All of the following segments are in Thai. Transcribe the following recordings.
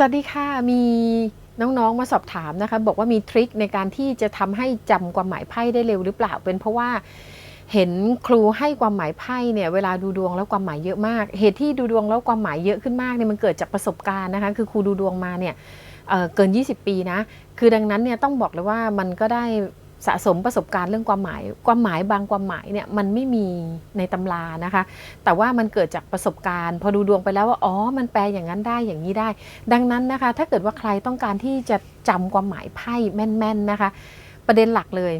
สวัสดีค่ะ มีน้องๆมาสอบถามนะคะ บอกว่ามีทริคในการที่จะทำให้จำความหมายไพ่ได้เร็วหรือเปล่า เป็นเพราะว่าเห็นครูให้ความหมายไพ่เนี่ยเวลาดูดวงแล้วความหมายเยอะมาก เหตุที่ดูดวงแล้วความหมายเยอะขึ้นมากเนี่ยมันเกิดจากประสบการณ์นะคะ คือครูดูดวงมาเนี่ยเเกิน 20 ปีนะ คือดังนั้นเนี่ยต้องบอกเลยว่ามันก็ได้ สะสมประสบการณ์เรื่องความหมาย ความหมายบางความหมายเนี่ยมันไม่มีในตำรานะคะ แต่ว่ามันเกิดจากประสบการณ์ พอดูดวงไปแล้วว่าอ๋อมันแปลอย่างนั้นได้อย่างนี้ได้ ดังนั้นนะคะ ถ้าเกิดว่าใครต้องการที่จะจำความหมายไพ่แม่นๆนะคะ ประเด็นหลักเลย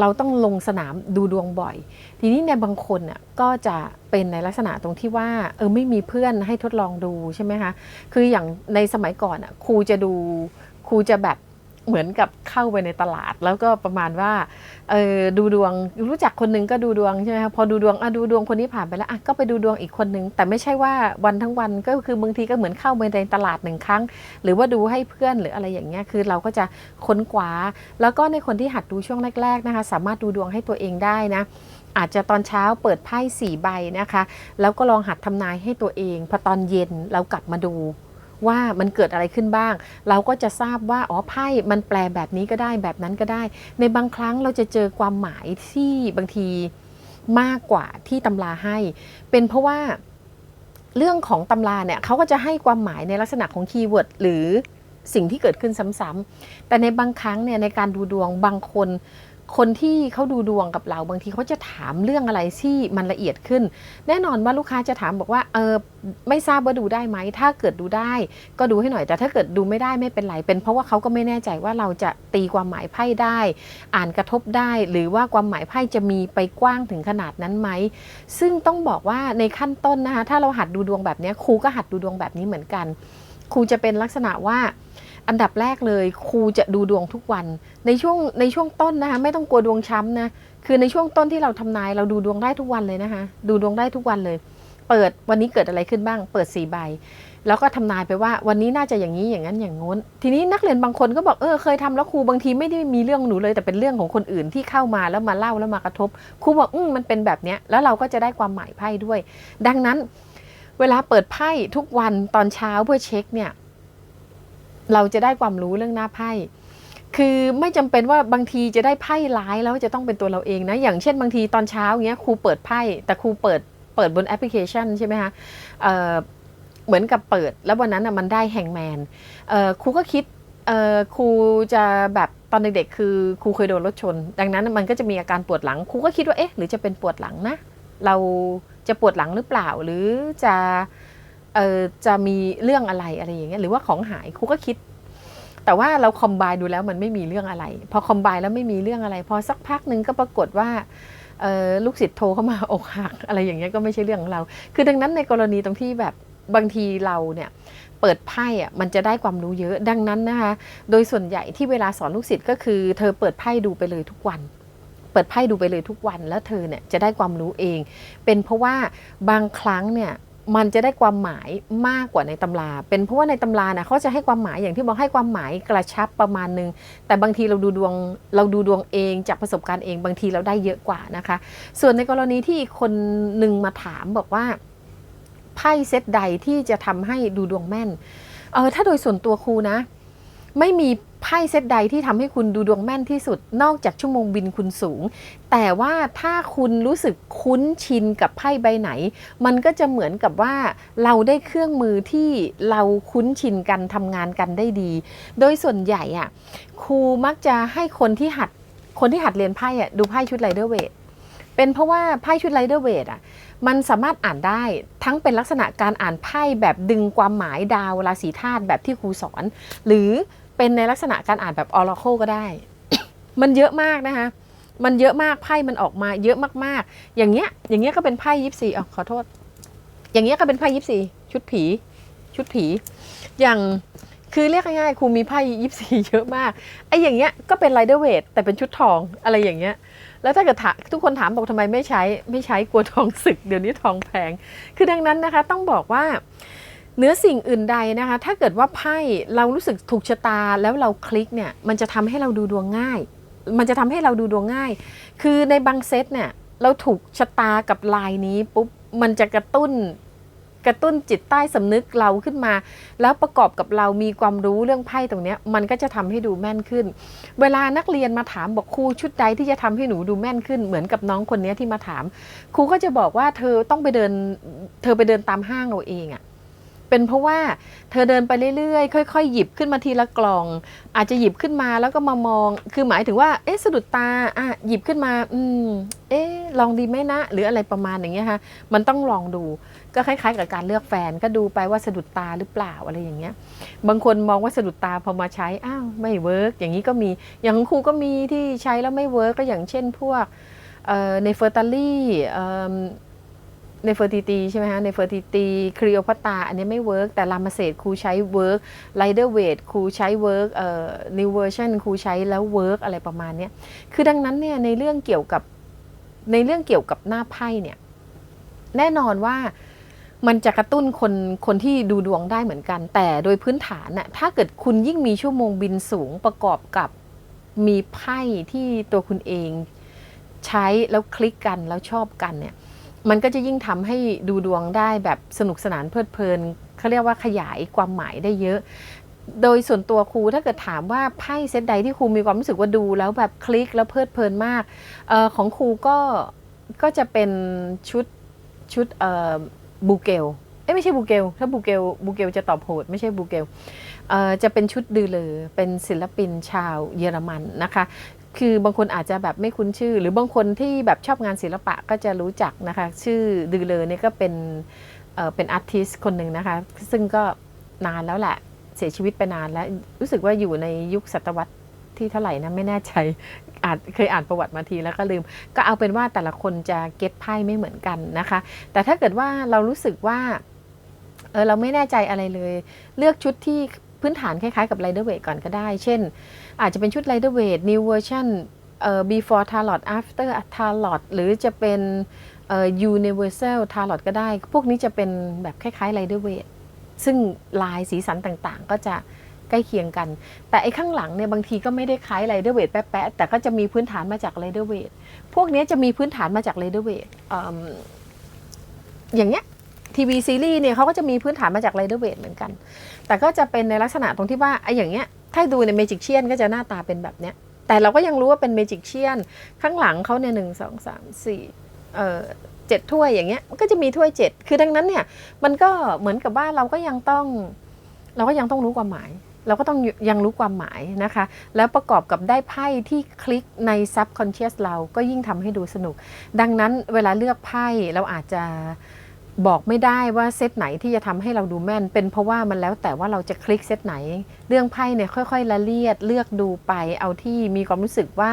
เราต้องลงสนามดูดวงบ่อย ทีนี้ในบางคนน่ะก็จะเป็นในลักษณะตรงที่ว่าเออไม่มีเพื่อนให้ทดลองดูใช่ไหมคะคืออย่างในสมัยก่อนอะครูจะดูครูจะแบบ เหมือนกับเข้าไปในตลาด แล้วก็ประมาณว่าเออดูดวงรู้จักคนหนึงก็ดูดวงใช่ไหมคะพอดูดวงอะดูดวงคนนี้ผ่านไปแล้วอะก็ไปดูดวงอีกคนหนึง แต่ไม่ใช่ว่าวันทั้งวันก็คือบางทีก็เหมือนเข้าไปในตลาดหนึ่งครั้ง หรือว่าดูให้เพื่อนหรืออะไรอย่างเงี้ยคือเราก็จะค้นคว้า แล้วก็ในคนที่หัดดูช่วงแรก ๆนะคะ สามารถดูดวงให้ตัวเองได้นะอาจจะตอนเช้าเปิดไพ่สี่ใบนะคะ แล้วก็ลองหัดทำนายให้ตัวเอง พอตอนเย็นเรากลับมาดู ว่ามันเกิดอะไรขึ้นบ้าง เราก็จะทราบว่าอ๋อไพ่มันแปลแบบนี้ก็ได้แบบนั้นก็ได้ ในบางครั้งเราจะเจอความหมายที่บางทีมากกว่าที่ตำราให้ เป็นเพราะว่าเรื่องของตำราเนี่ยเขาก็จะให้ความหมายในลักษณะของคีย์เวิร์ดหรือสิ่งที่เกิดขึ้นซ้ำๆแต่ในบางครั้งเนี่ยในการดูดวงบางคน คนที่เขาดูดวงกับเราบางทีเขาจะถามเรื่องอะไรที่มันละเอียดขึ้น แน่นอนว่าลูกค้าจะถามบอกว่าเออไม่ทราบว่าดูได้ไหมถ้าเกิดดูได้ ก็ดูให้หน่อยแต่ถ้าเกิดดูไม่ได้ไม่เป็นไรเป็น เพราะว่าเขาก็ไม่แน่ใจว่าเราจะตีความหมายไพ่ได้ อ่านกระทบได้ หรือว่าความหมายไพ่จะมีไปกว้างถึงขนาดนั้นไหมซึ่งต้องบอกว่าในขั้นต้นนะคะถ้าเราหัดดูดวงแบบนี้ครูก็หัดดูดวงแบบนี้เหมือนกัน ครูจะเป็นลักษณะว่า อันดับแรกเลยครูจะดูดวงทุกวัน ในช่วงในช่วงต้นนะคะไม่ต้องกลัวดวงช้ำนะคือในช่วงต้นที่เราทำนายเราดูดวงได้ทุกวันเลยนะคะดูดวงได้ทุกวันเลย เปิดวันนี้เกิดอะไรขึ้นบ้าง เปิดสี่ใบ แล้วก็ทำนายไปว่าวันนี้น่าจะอย่างนี้อย่างนั้นอย่างง้น ทีนี้นักเรียนบางคนก็บอกเออเคยทำแล้วครูบางทีไม่ได้มีเรื่องหนูเลย แต่เป็นเรื่องของคนอื่นที่เข้ามาแล้วมาเล่าแล้วมากระทบครูบอกอืมมันเป็นแบบเนี้ยแล้วเราก็จะได้ความหมายไพ่ด้วย ดังนั้น เวลาเปิดไพ่ทุกวันตอนเช้าเพื่อเช็คเนี่ย เราจะได้ความรู้เรื่องหน้าไพ่คือไม่จำเป็นว่าบางทีจะได้ไพ่ร้ายแล้วจะต้องเป็นตัวเราเองนะ อย่างเช่นบางทีตอนเช้าเงี้ยครูเปิดไพ่แต่ครูเปิดเปิดบนแอปพลิเคชันใช่ไหมคะเเหมือนกับเปิด แล้ววันนั้นน่ะมันได้แฮงแมนครูก็คิดครูจะแบบตอนเด็กๆคือครูเคยโดนรถชน ดังนั้นมันก็จะมีอาการปวดหลังครูก็คิดว่าเอ๊ะหรือจะเป็นปวดหลังนะ เราจะปวดหลังหรือเปล่าหรือจะ เออจะมีเรื่องอะไรอะไรอย่างเงี้ยหรือว่าของหายครูก็คิด แต่ว่าเราคอมไบดูแล้วมันไม่มีเรื่องอะไร พอคอมไบแล้วไม่มีเรื่องอะไร พอสักพักหนึ่งก็ปรากฏว่าเอ่อลูกศิษย์โทรเข้ามาอกหักอะไรอย่างเงี้ยก็ไม่ใช่เรื่องของเรา คือดังนั้นในกรณีตรงที่แบบบางทีเราเนี่ยเปิดไพ่อะมันจะได้ความรู้เยอะดังนั้นนะคะ โดยส่วนใหญ่ที่เวลาสอนลูกศิษย์ก็คือ เธอเปิดไพ่ดูไปเลยทุกวัน เปิดไพ่ดูไปเลยทุกวัน แล้วเธอเนี่ยจะได้ความรู้เอง เป็นเพราะว่าบางครั้งเนี่ย มันจะได้ความหมายมากกว่าในตำรา เป็นเพราะว่าในตำรานะเขาจะให้ความหมายอย่างที่บอกให้ความหมายกระชับประมาณนึง แต่บางทีเราดูดวงเราดูดวงเองจากประสบการณ์เองบางทีเราได้เยอะกว่านะคะ ส่วนในกรณีที่คนหนึ่งมาถามบอกว่าไพ่เซตใดที่จะทำให้ดูดวงแม่น เออถ้าโดยส่วนตัวครูนะ ไม่มี ไพ่เซตใดที่ทำให้คุณดูดวงแม่นที่สุด นอกจากชั่วโมงบินคุณสูง แต่ว่าถ้าคุณรู้สึกคุ้นชินกับไพ่ใบไหน มันก็จะเหมือนกับว่าเราได้เครื่องมือที่เราคุ้นชินกันทำงานกันได้ดี โดยส่วนใหญ่อะครูมักจะให้คนที่หัดคนที่หัดเรียนไพ่อะดูไพ่ชุดไรเดอร์เวทเป็นเพราะว่าไพ่ชุดไรเดอร์เวทอะมันสามารถอ่านได้ทั้งเป็นลักษณะการอ่านไพ่แบบดึงความหมายดาวราศีธาตุแบบที่ครูสอน หรือ เป็นในลักษณะการอ่านแบบออร์โคก็ได้ มันเยอะมากนะคะ มันเยอะมากไพ่มันออกมาเยอะมากๆ อย่างเงี้ย อย่างเงี้ยก็เป็นไพ่ยิปซีอ๋อขอโทษ อย่างเงี้ยก็เป็นไพ่ยิปซีชุดผี ชุดผี อย่างคือเรียกง่ายๆครูมีไพ่ยิปซีเยอะมากไอ้อย่างเงี้ยก็เป็นไรเดอร์เวทแต่เป็นชุดทองอะไรอย่างเงี้ยแล้วถ้าเกิดทุกคนถามบอกทำไมไม่ใช้ไม่ใช้กลัวทองสึก เดี๋ยวนี้ทองแพง คือดังนั้นนะคะต้องบอกว่า เนื้อสิ่งอื่นใดนะคะ ถ้าเกิดว่าไพ่เรารู้สึกถูกชะตาแล้วเราคลิกเนี่ย มันจะทำให้เราดูดวงง่าย มันจะทำให้เราดูดวงง่าย คือในบางเซตเนี่ยเราถูกชะตากับลายนี้ปุ๊บ มันจะกระตุ้นกระตุ้นจิตใต้สำนึกเราขึ้นมา แล้วประกอบกับเรามีความรู้เรื่องไพ่ตรงนี้มันก็จะทำให้ดูแม่นขึ้น เวลานักเรียนมาถามบอกครูชุดใดที่จะทำให้หนูดูแม่นขึ้น เหมือนกับน้องคนนี้ที่มาถาม ครูก็จะบอกว่าเธอต้องไปเดิน เธอไปเดินตามห้างเอาเองอะ เป็นเพราะว่าเธอเดินไปเรื่อยๆ ค่อย ๆ หยิบขึ้นมาทีละกล่อง อาจจะหยิบขึ้นมาแล้วก็มามอง คือหมายถึงว่าเอ๊ะสะดุดตาอะหยิบขึ้นมา อืม เอ๊ะลองดีไหมนะ หรืออะไรประมาณอย่างเงี้ยค่ะมันต้องลองดูก็คล้ายๆ กับการเลือกแฟนก็ดูไปว่าสะดุดตาหรือเปล่าอะไรอย่างเงี้ย บางคนมองว่าสะดุดตาพอมาใช้อ้าวไม่เวิร์กอย่างนี้ก็มีอย่างของครูก็มีที่ใช้แล้วไม่เวิร์กก็อย่างเช่นพวกเอ่อในเฟอร์ตาลี่ ในเฟอร์ติตีใช่ไหมฮะในเฟอร์ติตีครีโอพัตตาอันนี้ไม่เวิร์กแต่ลามาเซตครูใช้เวิร์กไลเดอร์เวทครูใช้เวิร์กเอ่อนิวเวอร์ชันครูใช้แล้วเวิร์กอะไรประมาณนี้คือดังนั้นเนี่ยในเรื่องเกี่ยวกับในเรื่องเกี่ยวกับหน้าไพ่เนี่ยแน่นอนว่ามันจะกระตุ้นคนคนที่ดูดวงได้เหมือนกัน แต่โดยพื้นฐานน่ะถ้าเกิดคุณยิ่งมีชั่วโมงบินสูงประกอบกับมีไพ่ที่ตัวคุณเองใช้แล้วคลิกกันแล้วชอบกันเนี่ย มันก็จะยิ่งทำให้ดูดวงได้แบบสนุกสนานเพลิดเพลินเขาเรียกว่าขยายความหมายได้เยอะ โดยส่วนตัวครูถ้าเกิดถามว่าไพ่เซตใดที่ครูมีความรู้สึกว่าดูแล้วแบบคลิกแล้วเพลิดเพลินมากออของครูก็ก็จะเป็นชุดชุดบูเกลเอ้ไม่ใช่บูเกลถ้าบูเกลบูเกลจะตอบโหดไม่ใช่บูเกลจะเป็นชุดดือเลอเป็นศิลปินชาวเยอรมันนะคะ คือบางคนอาจจะแบบไม่คุ้นชื่อ หรือบางคนที่แบบชอบงานศิลปะก็จะรู้จักนะคะ ชื่อดือเลอเนี่ยก็เป็นเอ่อเป็นอาร์ติสคนหนึ่งนะคะ ซึ่งก็นานแล้วแหละ เสียชีวิตไปนานแล้ว รู้สึกว่าอยู่ในยุคศตวรรษที่เท่าไหร่นะไม่แน่ใจอาจเคยอ่านประวัติมาทีแล้วก็ลืม ก็เอาเป็นว่าแต่ละคนจะเก็ตไพ่ไม่เหมือนกันนะคะ แต่ถ้าเกิดว่าเรารู้สึกว่าเออเราไม่แน่ใจอะไรเลย เลือกชุดที่ พื้นฐานคล้ายๆกับไรเดอร์เวทก่อนก็ได้ เช่น อาจจะเป็นชุด r i d e r w e i g h t new version เอ่อ before tarot after tarot หรือจะเป็นเอ่อ universal tarot ก็ได้ พวกนี้จะเป็นแบบคล้ายๆ r i d e r w e i g h t ซึ่งลายสีสันต่างๆ ก็จะใกล้เคียงกัน แต่ไอ้ข้างหลังเนี่ยบางทีก็ไม่ได้คล้าย r i d e r w e i g h t แป๊ะๆแต่ก็จะมีพื้นฐานมาจาก r i d e r w e i g h t พวกนี้จะมีพื้นฐานมาจาก r i d e r w e i g h t อืมอย่างเงี้ย ทีวีซีรีส์เนี่ยเขาก็จะมีพื้นฐานมาจาก r i d e r w e i g h t เหมือนกัน แต่ก็จะเป็นในลักษณะตรงที่ว่าไอ้อย่างเงี้ย ถ้าดูในเมจิกเชียนก็จะหน้าตาเป็นแบบเนี้ย แต่เราก็ยังรู้ว่าเป็นเมจิกเชียน ข้างหลังเขาเนี่ยหนึ่งสองสามสี่เอ่อเจ็ดถ้วยอย่างเงี้ยก็จะมีถ้วยเจ็ดคือดังนั้นเนี่ยมันก็เหมือนกับว่าเราก็ยังต้อง เราก็ยังต้องรู้ความหมาย เราก็ต้องยังรู้ความหมายนะคะ แล้วประกอบกับได้ไพ่ที่คลิกใน subconscious เราก็ยิ่งทำให้ดูสนุก ดังนั้นเวลาเลือกไพ่เราอาจจะ บอกไม่ได้ว่าเซตไหนที่จะทำให้เราดูแม่น เป็นเพราะว่ามันแล้วแต่ว่าเราจะคลิกเซตไหน เรื่องไพ่เนี่ยค่อย ๆ ละเลียดเลือกดูไป เอาที่มีความรู้สึกว่า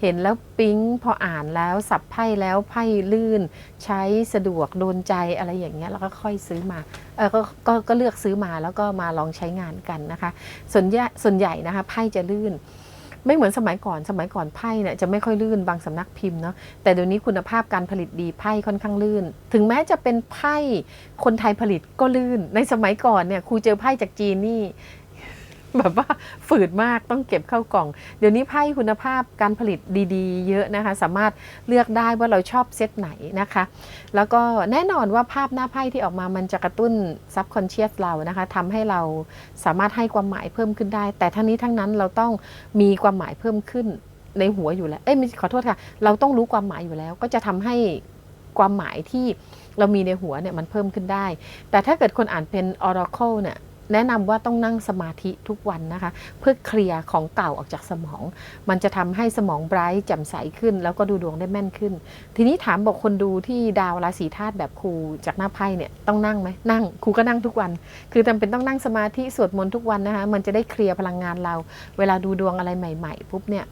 เห็นแล้วปิ๊งพออ่านแล้วสับไพ่แล้วไพ่ลื่น ใช้สะดวกโดนใจอะไรอย่างเงี้ยแล้วก็ค่อยซื้อมาเออกก็ก็เลือกซื้อมาแล้วก็มาลองใช้งานกันนะคะ ส่วนใหญ่ส่วนใหญ่นะคะไพ่จะลื่น ไม่เหมือนสมัยก่อนสมัยก่อนไพ่เนี่ยจะไม่ค่อยลื่นบางสำนักพิมพ์เนาะแต่เดี๋ยวนี้คุณภาพการผลิตดีไพ่ค่อนข้างลื่น ถึงแม้จะเป็นไพ่คนไทยผลิตก็ลื่น ในสมัยก่อนเนี่ยครูเจอไพ่จากจีนนี่ แบบว่าฝืดมากต้องเก็บเข้ากล่อง เดี๋ยวนี้ไพ่คุณภาพการผลิตดีๆ เยอะนะคะ สามารถเลือกได้ว่าเราชอบเซตไหนนะคะ แล้วก็แน่นอนว่าภาพหน้าไพ่ที่ออกมามันจะกระตุ้นซับคอนเชียสเรานะคะทำให้เราสามารถให้ความหมายเพิ่มขึ้นได้ แต่ทั้งนี้ทั้งนั้นเราต้องมีความหมายเพิ่มขึ้นในหัวอยู่แล้ว เอ้ยขอโทษค่ะ เราต้องรู้ความหมายอยู่แล้ว ก็จะทำให้ความหมายที่เรามีในหัวเนี่ยมันเพิ่มขึ้นได้ แต่ถ้าเกิดคนอ่านเป็น Oracle เนี่ย แนะนำว่าต้องนั่งสมาธิทุกวันนะคะ เพื่อเคลียร์ของเก่าออกจากสมอง มันจะทำให้สมองไบรท์แจ่มใสขึ้น แล้วก็ดูดวงได้แม่นขึ้น ทีนี้ถามบอกคนดูที่ดาวราศีธาตุแบบครูจากหน้าไพ่เนี่ยต้องนั่งไหมนั่งครูก็นั่งทุกวัน คือจำเป็นต้องนั่งสมาธิสวดมนต์ทุกวันนะคะมันจะได้เคลียร์พลังงานเรา เวลาดูดวงอะไรใหม่ๆปุ๊บเนี่ย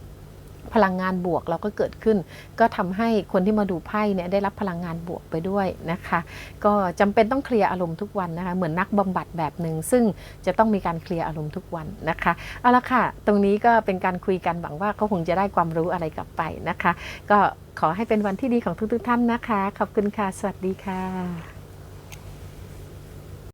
พลังงานบวกเราก็เกิดขึ้น ก็ทำให้คนที่มาดูไพ่เนี่ยได้รับพลังงานบวกไปด้วยนะคะ ก็จำเป็นต้องเคลียร์อารมณ์ทุกวันนะคะเหมือนนักบำบัดแบบหนึ่งซึ่งจะต้องมีการเคลียร์อารมณ์ทุกวันนะคะเอาละค่ะ ตรงนี้ก็เป็นการคุยกันหวังว่าเขาคงจะได้ความรู้อะไรกลับไปนะคะ ก็ขอให้เป็นวันที่ดีของทุกๆท่านนะคะ ขอบคุณค่ะ สวัสดีค่ะ